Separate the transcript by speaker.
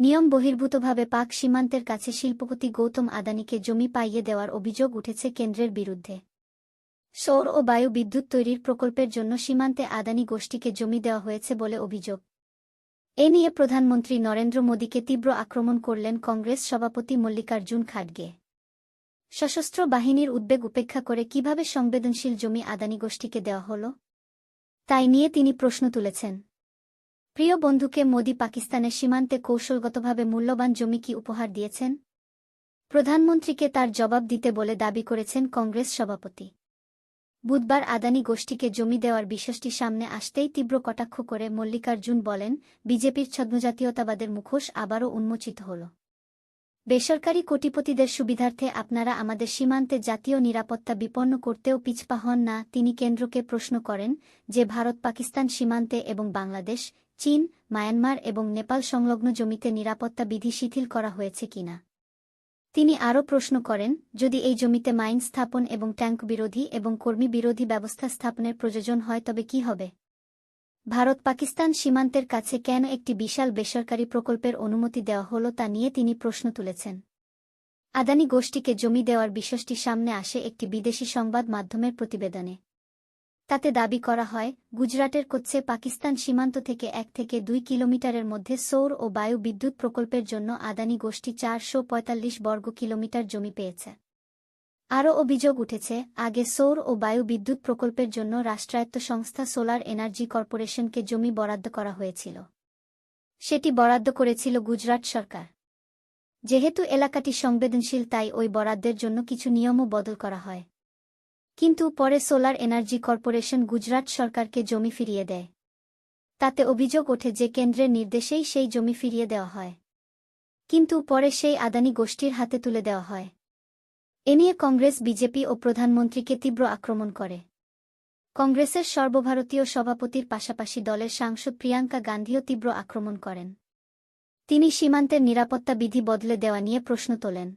Speaker 1: নিয়ম বহির্ভূতভাবে পাক সীমান্তের কাছে শিল্পপতি গৌতম আদানিকে জমি পাইয়ে দেওয়ার অভিযোগ উঠেছে কেন্দ্রের বিরুদ্ধে। সৌর ও বায়ু বিদ্যুৎ তৈরির প্রকল্পের জন্য সীমান্তে আদানি গোষ্ঠীকে জমি দেওয়া হয়েছে বলে অভিযোগ। এ নিয়ে প্রধানমন্ত্রী নরেন্দ্র মোদীকে তীব্র আক্রমণ করলেন কংগ্রেস সভাপতি মল্লিকার্জুন খাড়গে। সশস্ত্র বাহিনীর উদ্বেগ উপেক্ষা করে কীভাবে সংবেদনশীল জমি আদানি গোষ্ঠীকে দেওয়া হল? তাই নিয়ে তিনি প্রশ্ন তুলেছেন। প্রিয় বন্ধুকে মোদি পাকিস্তানের সীমান্তে কৌশলগতভাবে মূল্যবান জমি কি উপহার দিয়েছেন? প্রধানমন্ত্রীকে তার জবাব দিতে বলে দাবি করেছেন কংগ্রেস সভাপতি। বুধবার আদানি গোষ্ঠীকে জমি দেওয়ার বিষয়টি সামনে আসতেই তীব্র কটাক্ষ করে মল্লিকার্জুন বলেন, বিজেপির ছদ্মজাতীয়তাবাদের মুখোশ আবারও উন্মোচিত হল। বেসরকারি কোটিপতিদের সুবিধার্থে আপনারা আমাদের সীমান্তে জাতীয় নিরাপত্তা বিপন্ন করতেও পিছপা হন না, তিনি কেন্দ্রকে প্রশ্ন করেন যে ভারত পাকিস্তান সীমান্তে এবং বাংলাদেশ চীন, মায়ানমার এবং নেপাল সংলগ্ন জমিতে নিরাপত্তা বিধি শিথিল করা হয়েছে কিনা? তিনি আরও প্রশ্ন করেন, যদি এই জমিতে মাইন স্থাপন এবং ট্যাঙ্ক বিরোধী এবং কর্মী বিরোধী ব্যবস্থা স্থাপনের প্রয়োজন হয়, তবে কি হবে? ভারত পাকিস্তান সীমান্তের কাছে কেন একটি বিশাল বেসরকারি প্রকল্পের অনুমতি দেওয়া হল তা নিয়ে তিনি প্রশ্ন তুলেছেন। আদানি গোষ্ঠীকে জমি দেওয়ার বিষয়টি সামনে আসে একটি বিদেশি সংবাদ মাধ্যমের প্রতিবেদনে। তাতে দাবি করা হয়, গুজরাটের কোচ্ছে পাকিস্তান সীমান্ত থেকে এক থেকে দুই কিলোমিটারের মধ্যে সৌর ও বায়ু বিদ্যুৎ প্রকল্পের জন্য আদানি গোষ্ঠী চারশো পঁয়তাল্লিশ বর্গ কিলোমিটার জমি পেয়েছে। আরও অভিযোগ উঠেছে, আগে সৌর ও বায়ু বিদ্যুৎ প্রকল্পের জন্য রাষ্ট্রায়ত্ত সংস্থা সোলার এনার্জি কর্পোরেশনকে জমি বরাদ্দ করা হয়েছিল। সেটি বরাদ্দ করেছিল গুজরাট সরকার। যেহেতু এলাকাটি সংবেদনশীল, তাই ওই বরাদ্দের জন্য কিছু নিয়মও বদল করা হয়। কিন্তু পরে সোলার এনার্জি কর্পোরেশন গুজরাট সরকারকে জমি ফিরিয়ে দেয়। তাতে অভিযোগ ওঠে যে কেন্দ্রের নির্দেশেই সেই জমি ফিরিয়ে দেওয়া হয়। কিন্তু পরে সেই আদানি গোষ্ঠীর হাতে তুলে দেওয়া হয়। এ নিয়ে কংগ্রেস, বিজেপি ও প্রধানমন্ত্রীকে তীব্র আক্রমণ করে। কংগ্রেসের সর্বভারতীয় সভাপতির পাশাপাশি দলের সাংসদ প্রিয়াঙ্কা গান্ধীও তীব্র আক্রমণ করেন। তিনি সীমান্তের নিরাপত্তা বিধি বদলে দেওয়া নিয়ে প্রশ্ন তোলেন।